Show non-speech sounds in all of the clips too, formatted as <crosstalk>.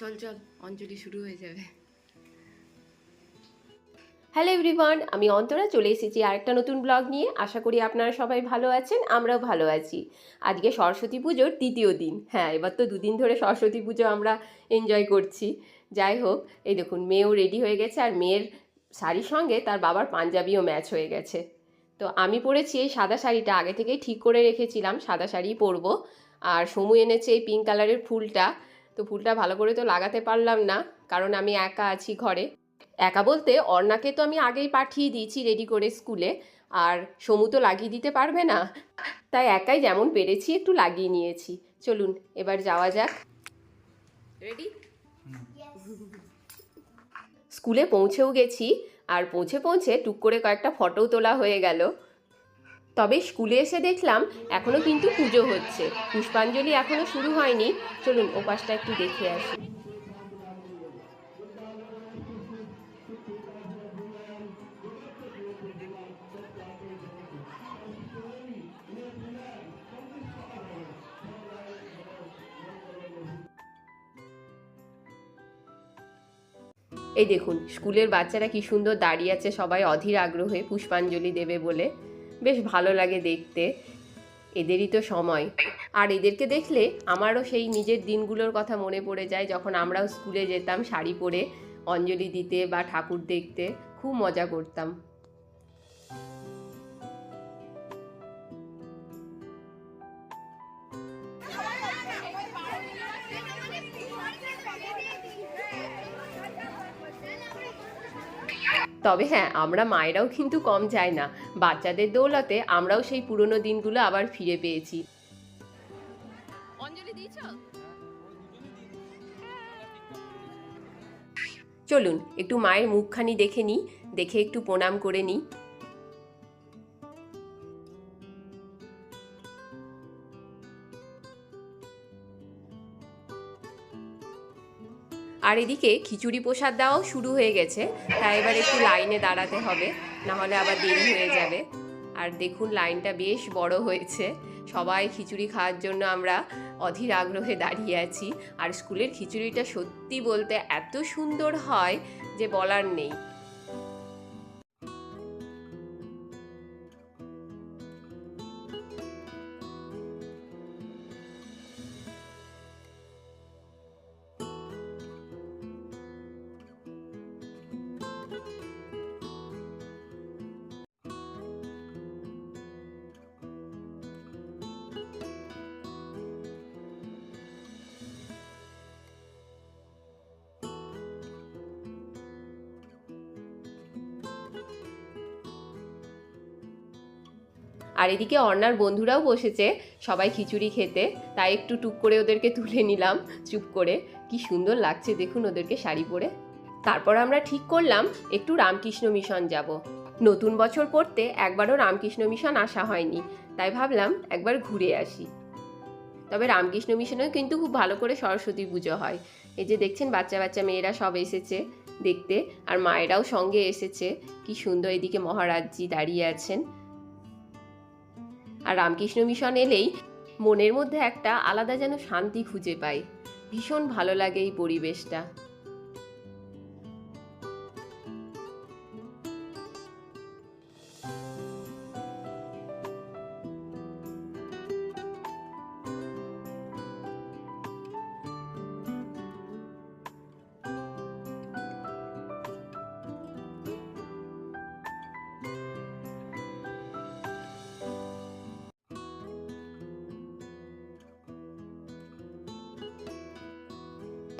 চল চল, অঞ্জলি শুরু হয়ে যাবে। হ্যালো এভরিওয়ান আমি অন্তরা, চলে এসেছি আরেকটা নতুন ব্লগ নিয়ে। আশা করি আপনারা সবাই ভালো আছেন, আমরাও ভালো আছি। আজকে সরস্বতী পুজোর তৃতীয় দিন। হ্যাঁ এবার তো দুদিন ধরে সরস্বতী পুজো আমরা এনজয় করছি। যাই হোক, এই দেখুন, মেয়েও রেডি হয়ে গেছে আর মেয়ের শাড়ির সঙ্গে তার বাবার পাঞ্জাবিও ম্যাচ হয়ে গেছে। তো আমি পরেছি এই সাদা শাড়িটা, আগে থেকেই ঠিক করে রেখেছিলাম, সাদা শাড়িই পরবো। আর সমু এনেছে এই পিঙ্ক কালারের ফুলটা। তো ফুলটা ভালো করে তো লাগাতে পারলাম না, কারণ আমি একা আছি ঘরে। একা বলতে অর্ণাকে তো আমি আগেই পাঠিয়ে দিয়েছি রেডি করে স্কুলে আর সমু তো লাগিয়ে দিতে পারবে না। তাই একাই যেমন পেরেছি একটু লাগিয়ে নিয়েছি। চলুন, এবার যাওয়া যাক। রেডি স্কুলে <laughs> পৌঁছেও গেছি, আর পৌঁছে পৌঁছে টুক করে কয়েকটা ফটোও তোলা হয়ে গেল। তবে স্কুলে এসে দেখলাম এখনও কিন্তু পুজো হচ্ছে। পুষ্পাঞ্জলি এখনও শুরু হয়নি। চলুন ওপাশটা একটু দেখে আসি। এই দেখুন, স্কুলের বাচ্চারা কি সুন্দর দাঁড়িয়ে আছে সবাই অধীর আগ্রহে পুষ্পাঞ্জলি দেবে বলে। বেশ ভালো লাগে দেখতে। এদেরই তো সময়। আর এদেরকে দেখলে আমারও সেই নিজের দিনগুলোর কথা মনে পড়ে যায়, যখন আমরাও স্কুলে যেতাম শাড়ি পরে অঞ্জলি দিতে বা ঠাকুর দেখতে। খুব মজা করতাম। তবে হ্যাঁ আমরা মায়েরাও কিন্তু কম যাই না। বাচ্চাদের দৌলতে আমরাও সেই পুরনো দিনগুলো আবার ফিরে পেয়েছি। অঞ্জলি দিয়েছ? চলুন একটু মায়ের মুখখানি দেখে নিই দেখে একটু প্রণাম করে নিই। আর এদিকে খিচুড়ি প্রসাদ দেওয়াও শুরু হয়ে গেছে। তাই এবার একটু লাইনে দাঁড়াতে হবে না হলে আবার দেরি হয়ে যাবে। আর দেখুন, লাইনটা বেশ বড় হয়েছে। সবাই খিচুড়ি খাওয়ার জন্য আমরা অধীর আগ্রহে দাঁড়িয়ে আছি। আর স্কুলের খিচুড়িটা সত্যি বলতে এত সুন্দর হয় যে বলার নেই। আর এদিকে অর্ণার বন্ধুরাও বসেছে সবাই খিচুড়ি খেতে। তাই একটু টুক করে ওদেরকে তুলে নিলাম, চুপ করে। কি সুন্দর লাগছে দেখুন ওদেরকে শাড়ি পরে। তারপর আমরা ঠিক করলাম একটু রামকৃষ্ণ মিশন যাব। নতুন বছর পড়তে একবারও রামকৃষ্ণ মিশন আসা হয়নি, তাই ভাবলাম একবার ঘুরে আসি। তবে রামকৃষ্ণ মিশনেও কিন্তু খুব ভালো করে সরস্বতী পুজো হয়। এই যে দেখছেন বাচ্চা বাচ্চা মেয়েরা সব এসেছে দেখতে, আর মায়েরাও সঙ্গে এসেছে। কি সুন্দর এদিকে মহারাজজি দাঁড়িয়ে আছেন। আর রামকৃষ্ণ মিশন এলেই মনের মধ্যে একটা আলাদা যেন শান্তি খুঁজে পাই। ভীষণ ভালো লাগে এই পরিবেশটা।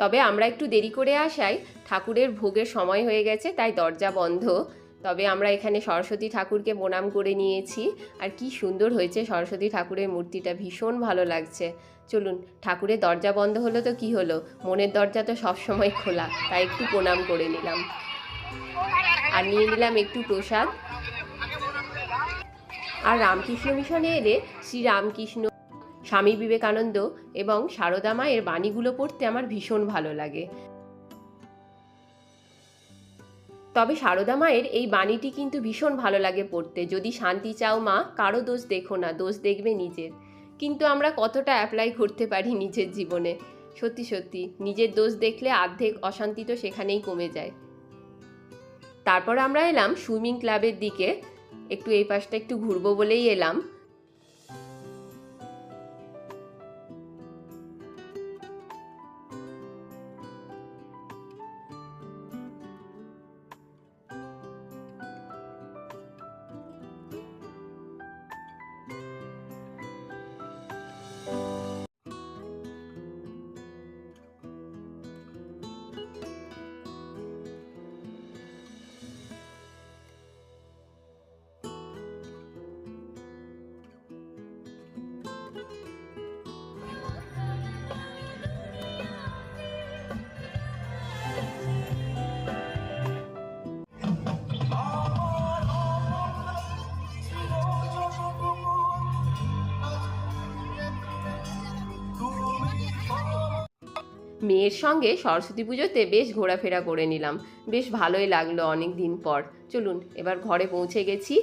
তবে আমরা একটু দেরি করে আসায় ঠাকুরের ভোগের সময় হয়ে গেছে, তাই দরজা বন্ধ। তবে আমরা এখানে সরস্বতী ঠাকুরকে প্রণাম করে নিয়েছি। আর কি সুন্দর হয়েছে সরস্বতী ঠাকুরের মূর্তিটা, ভীষণ ভালো লাগছে। চলুন, ঠাকুরের দরজা বন্ধ হলো তো কি হলো? মনের দরজা তো সবসময় খোলা, তাই একটু প্রণাম করে নিলাম। আর নিয়ে নিলাম একটু প্রসাদ। আর রামকৃষ্ণ মিশনে এলে শ্রী রামকৃষ্ণ স্বামী বিবেকানন্দ এবং সারদা মায়ের বাণীগুলো পড়তে আমার ভীষণ ভালো লাগে। তবে সারদা মায়ের এই বাণীটি কিন্তু ভীষণ ভালো লাগে পড়তে। যদি শান্তি চাও মা, কারও দোষ দেখো না, দোষ দেখবে নিজের। কিন্তু আমরা কতটা অ্যাপ্লাই করতে পারি নিজের জীবনে? সত্যি সত্যি, নিজের দোষ দেখলে অর্ধেক অশান্তি তো সেখানেই কমে যায়। তারপর আমরা এলাম সুইমিং ক্লাবের দিকে। একটু এই পাশটা একটু ঘুরবো বলেই এলাম। মেয়ের সঙ্গে সরস্বতী পুজোতে বেশ ঘোরাফেরা করে নিলাম। বেশ ভালোই লাগল অনেক দিন পর। চলুন, এবার ঘরে পৌঁছে গেছি।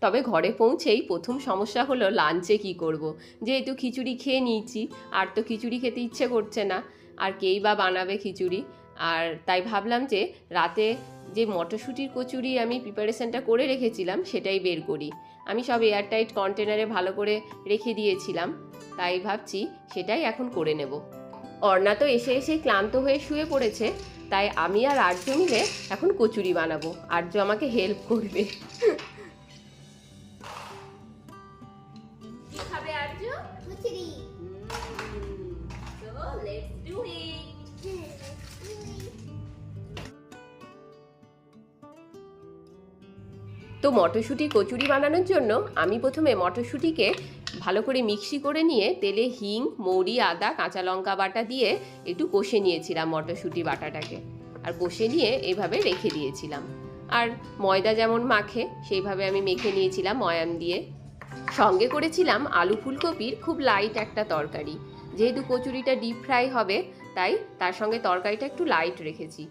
তবে ঘরে পৌঁছেই প্রথম সমস্যা হলো লাঞ্চে কি করব। যেহেতু খিচুড়ি খেয়ে নিয়েছি, আর তো খিচুড়ি খেতে ইচ্ছে করছে না। আর কেই বা বানাবে খিচুড়ি? আর তাই ভাবলাম যে রাতে যে মটরশুঁটির কচুরি আমি প্রিপারেশনটা করে রেখেছিলাম, সেটাই বের করি। আমি সব এয়ারটাইট কন্টেনারে ভালো করে রেখে দিয়েছিলাম। তাই ভাবছি সেটাই এখন করে নেব। অর্ণা তো এসে এসে ক্লান্ত হয়ে শুয়ে পড়েছে তাই আমি আর আর্য মিলে এখন কচুরি বানাবো। আর্য আমাকে হেল্প করবে। খাবে আর্য? কচুরি। তো মটরশুঁটি কচুরি বানানোর জন্য আমি প্রথমে মটরশুঁটিকে ভালো করে মিক্সি করে নিয়ে তেলে হিং, মৌরি, আদা, কাঁচা লঙ্কা বাটা দিয়ে একটু কষে নিয়েছিলাম মটরশুঁটি বাটাটাকে। আর কষে নিয়ে এইভাবে রেখে দিয়েছিলাম। আর ময়দা যেমন মাখে, সেইভাবে আমি মেখে নিয়েছিলাম ময়াম দিয়ে। সঙ্গে করেছিলাম আলু ফুলকপির খুব লাইট একটা তরকারি। যেহেতু কচুরিটা ডিপ ফ্রাই হবে, তাই তার সঙ্গে তরকারিটা একটু লাইট রেখেছি।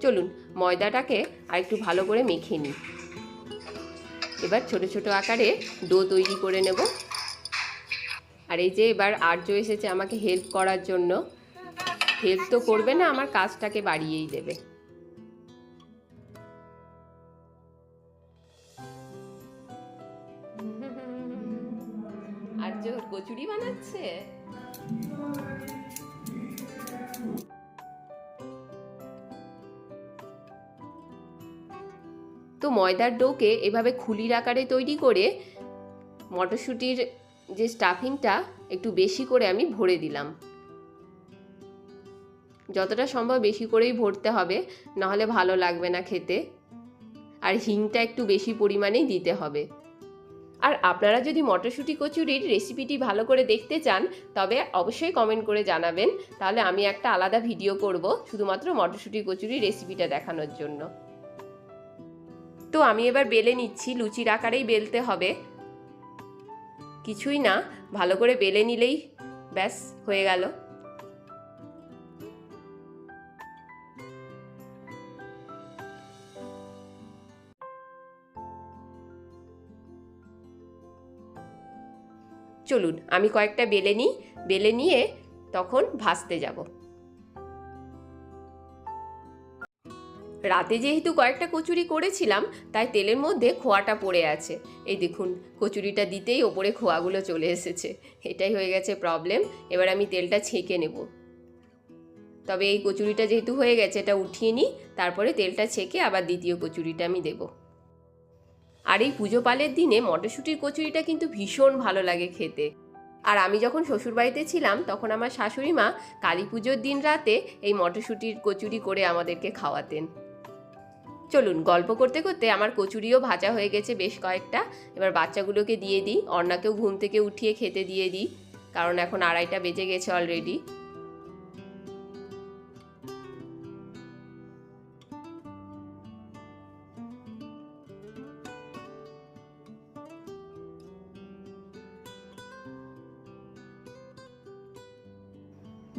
চলুন, ময়দাটাকে আর একটু ভালো করে মেখে নিই। এবার ছোট ছোট আকারে ডো তৈরি করে নেব। আর এই যে এবার আর্য এসেছে আমাকে হেল্প করার জন্য। হেল্প তো করবে না, আমার কাজটাকে বাড়িয়েই দেবে। আর্য কচুরি বানাচ্ছে? তো ময়দার ডোকে এভাবে খুলির আকারে তৈরি করে মটরশুঁটির যে স্টাফিংটা একটু বেশি করে আমি ভরে দিলাম। যতটা সম্ভব বেশি করেই ভরতে হবে, নাহলে ভালো লাগবে না খেতে। আর হিংটা একটু বেশি পরিমাণেই দিতে হবে। আর আপনারা যদি মটরশুঁটি কচুরির রেসিপিটি ভালো করে দেখতে চান, তবে অবশ্যই কমেন্ট করে জানাবেন। তাহলে আমি একটা আলাদা ভিডিও করব, শুধুমাত্র মটরশুঁটি কচুরির রেসিপিটা দেখানোর জন্য। তো আমি এবার বেলে নিচ্ছি, লুচির আকারেই বেলতে হবে। কিছুই না, ভালো করে বেলে নিলেই ব্যাস, হয়ে গেল। চলুন, আমি কয়েকটা বেলে নিই, বেলে নিয়ে তখন ভাসতে যাব। রাতে যেহেতু কয়েকটা কচুরি করেছিলাম, তাই তেলের মধ্যে খোয়াটা পড়ে আছে। এই দেখুন, কচুরিটা দিতেই ওপরে খোয়াগুলো চলে এসেছে। এটাই হয়ে গেছে প্রবলেম এবার আমি তেলটা ছেঁকে নেব। তবে এই কচুরিটা যেহেতু হয়ে গেছে, এটা উঠিয়ে নিই, তারপরে তেলটা ছেঁকে আবার দ্বিতীয় কচুরিটা আমি দেব। আর এই পুজো পালের দিনে মটরশুঁটির কচুরিটা কিন্তু ভীষণ ভালো লাগে খেতে। আর আমি যখন শ্বশুরবাড়িতে ছিলাম, তখন আমার শাশুড়ি মা কালী পুজোর দিন রাতে এই মটরশুঁটির কচুরি করে আমাদেরকে খাওয়াতেন। চলুন, গল্প করতে করতে আমার কচুরিও ভাজা হয়ে গেছে বেশ কয়েকটা। এবার বাচ্চাগুলোকে দিয়ে দিই অর্ণাকেও ঘুম থেকে উঠিয়ে খেতে দিয়ে দিই, কারণ এখন আড়াইটা বেজে গেছে অলরেডি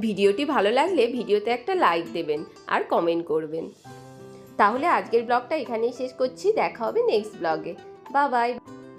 ভিডিওটি ভালো লাগলে ভিডিওতে একটা লাইক দেবেন আর কমেন্ট করবেন। তাহলে আজকের ব্লগটা এখানেই শেষ করছি। দেখা হবে নেক্সট ব্লগে বা বাই